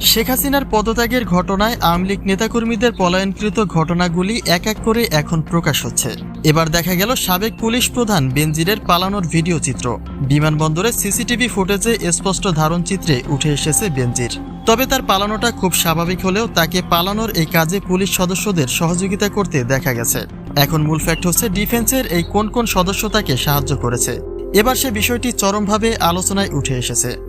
শেখ হাসিনার পদত্যাগের ঘটনায় আওয়ামী লীগ নেতাকর্মীদের পলায়নকৃত ঘটনাগুলি এক এক করে এখন প্রকাশ হচ্ছে। এবার দেখা গেল সাবেক পুলিশ প্রধান বেনজিরের পালানোর ভিডিও চিত্র। বিমানবন্দরে সিসিটিভি ফুটেজে স্পষ্ট ধারণচিত্রে উঠে এসেছে বেনজির। তবে তার পালানোটা খুব স্বাভাবিক হলেও তাকে পালানোর এই কাজে পুলিশ সদস্যদের সহযোগিতা করতে দেখা গেছে। এখন মূল ফ্যাক্ট হচ্ছে ডিফেন্সের এই কোন কোন সদস্য তাকে সাহায্য করেছে। এবার সে বিষয়টি চরমভাবে আলোচনায় উঠে এসেছে।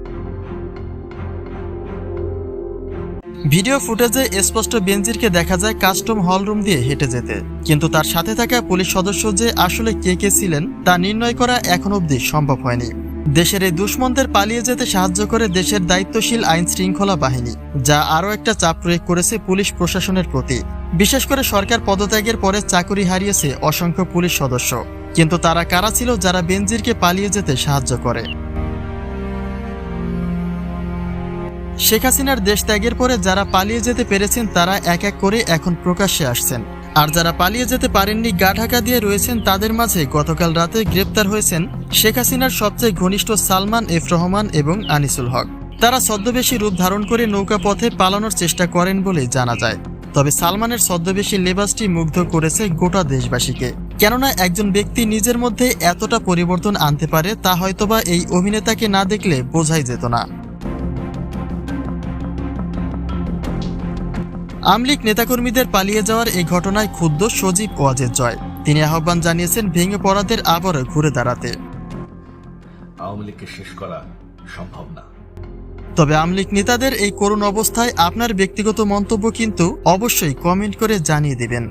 ভিডিও ফুটেজে স্পষ্ট বেনজিরকে দেখা যায় কাস্টম হল রুম দিয়ে হেঁটে যেতে। কিন্তু তার সাথে থাকা পুলিশ সদস্য যে আসলে কে কে ছিলেন, তা নির্ণয় করা এখন অবধি সম্ভব হয়নি। দেশের এই দুশ্মনদের পালিয়ে যেতে সাহায্য করে দেশের দায়িত্বশীল আইন শৃঙ্খলা বাহিনী, যা আরও একটা চাপ প্রয়োগ করেছে পুলিশ প্রশাসনের প্রতি। বিশেষ করে সরকার পদত্যাগের পরে চাকুরি হারিয়েছে অসংখ্য পুলিশ সদস্য। কিন্তু তারা কারা ছিল যারা বেনজিরকে পালিয়ে যেতে সাহায্য করে? শেখ হাসিনার দেশ ত্যাগের পরে যারা পালিয়ে যেতে পেরেছেন, তারা এক এক করে এখন প্রকাশ্যে আসছেন। আর যারা পালিয়ে যেতে পারেননি, গা ঢাকা দিয়ে রয়েছেন তাদের মাঝে গতকাল রাতে গ্রেপ্তার হয়েছেন শেখ হাসিনার সবচেয়ে ঘনিষ্ঠ সালমান এফ রহমান এবং আনিসুল হক। তারা ছদ্মবেশী রূপ ধারণ করে নৌকা পথে পালানোর চেষ্টা করেন বলে জানা যায়। তবে সালমানের ছদ্মবেশী লেবাসটি মুগ্ধ করেছে গোটা দেশবাসীকে। কেননা একজন ব্যক্তি নিজের মধ্যে এতটা পরিবর্তন আনতে পারে, তা হয়তোবা এই অভিনেতাকে না দেখলে বোঝাই যেত না। আমলিক নেতাকর্মীদের পালিয়ে যাওয়ার এই ঘটনায় ক্ষুব্ধ সজীব ওয়াজেদ জয়। তিনি আহ্বান জানিয়েছেন ভেঙে পড়াদের আবারও ঘুরে দাঁড়াতে। আওয়ামী লীগকে শেষ করা সম্ভব না। তবে আমলিক নেতাদের এই করুণ অবস্থায় আপনার ব্যক্তিগত মন্তব্য কিন্তু অবশ্যই কমেন্ট করে জানিয়ে দিবেন।